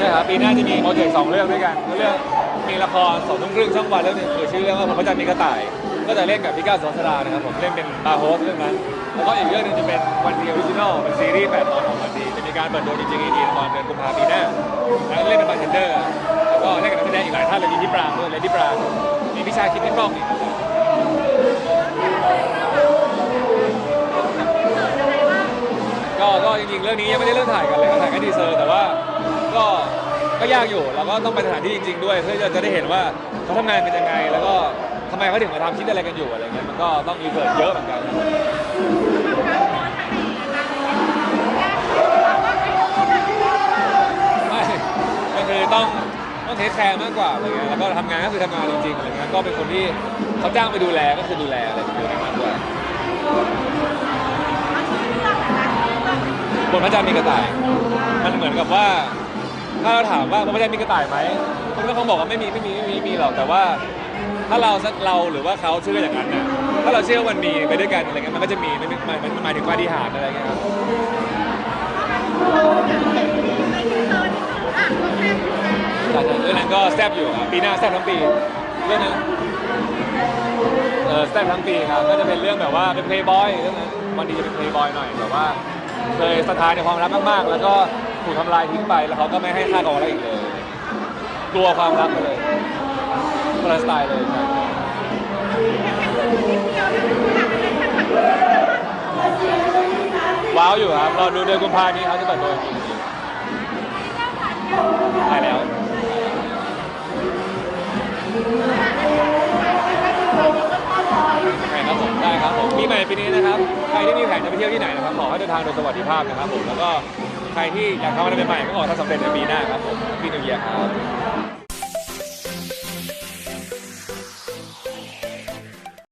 ใช่ครับปีหน้าจะมีโปรเจกต์สองเรื่องด้วยกันเรื่องมีละครสองทุ่มครึ่งช่องวันเรื่องหนึงคือชื่อเรื่องว่าพระจันทร์มีกระต่าย ก็จะเล่นกับพี่ก้าวสุวัสรานะครับผมเล่นเป็นบาร์โฮสเรื่องนั้นแล้วก็อีกเรื่องหนึงจะเป็นวันดีออริจินอลเป็นซีรีส์แปดตอนของวันดีจะมีการเปิดตัวจริงๆอีกทีตอนเดือนกุมภาพันธ์ปีหน้าแล้วเล่นเป็นบาร์เทนเดอร์แล้วก็เล่นกับนักแสดงอีกหลายท่านเลยมีพี่ปรางด้วยเลยพี่ปรางมีพี่ชายคิดพี่ป้องอีกก็ก็จริงๆเรื่องนี้ยังไม่ได้เริ่มถ่ายกันเลยก็ถ่ายแค่ดีเซอร์แต่ว่า ก็ก็ยากอยู่เราก็ต้องไปสถานที่จริง ๆ ด้วย เพื่อจะได้เห็นว่าเขาทำงานกันยังไง แล้วก็ทำไมเขาถึงมาทำคิดอะไรกันอยู่อะไรเงี้ยมันก็ต้องรีเสิร์ชเยอะเหมือนกันไม่ก็คือต้องต้องเทคแคร์มากกว่าอะไรเงี้ยแล้วก็ทำงานก็คือทำงานจริงๆอะไรเงี้ยก็เป็นคนที่เขาจ้างไปดูแลก็คือดูแลอะไรแบบนี้มากกว่าบนพระจันทร์มีกระต่าย มันเหมือนกับว่า ถ้าเราถามว่าพระจันทร์มีกระต่ายไหมคนก็คงบอกว่าไม่มีไม่มีไม่มีไม่มีหรอกแต่ว่า ถ้าเราสักเราหรือว่าเขาเชื่ออย่างนั้นนะถ้าเราเชื่อว่ามันมีไปด้วยกันอะไรเงี้ยมันก็จะมีมันมันมันมันหมายถึงปาฏิหาริย์อะไรเงี้ยครับใช่ใช่เรื่องนั้นก็แซ่บอยู่ครับปีหน้าแซ่บทั้งปีเรื่องนั้นเออแซ่บทั้งปีครับก็จะเป็นเรื่องแบบว่าเป็นเพลย์บอยเรื่องนั้นวันดีจะเป็นเพลย์บอยหน่อยแบบว่าเคยสถานในความรักมากๆ แล้วก็ ถูกทำลายทิ้งไปแล้วเขาก็ไม่ให้ค่ากับอะไรอีกเลยกลัวความรักไปเลยคนละสไตล์เลยครับว้าวอยู่ครับรอดูเดือนกุมภาพันธ์นี้เขาจะเปิดตัวจริงๆถ่ายแล้วใช่ครับผมได้ครับผมปีใหม่ปีนี้นะครับ ใครที่มีแผนจะไปเที่ยวที่ไหนนะครับ ขอให้เดินทางโดยสวัสดิภาพนะครับผม แล้วก็ ใครที่อยากทำอะไรใหม่ๆก็ขอให้ทำสำเร็จในปีหน้าครับผมปีนิวเยียร์ครับ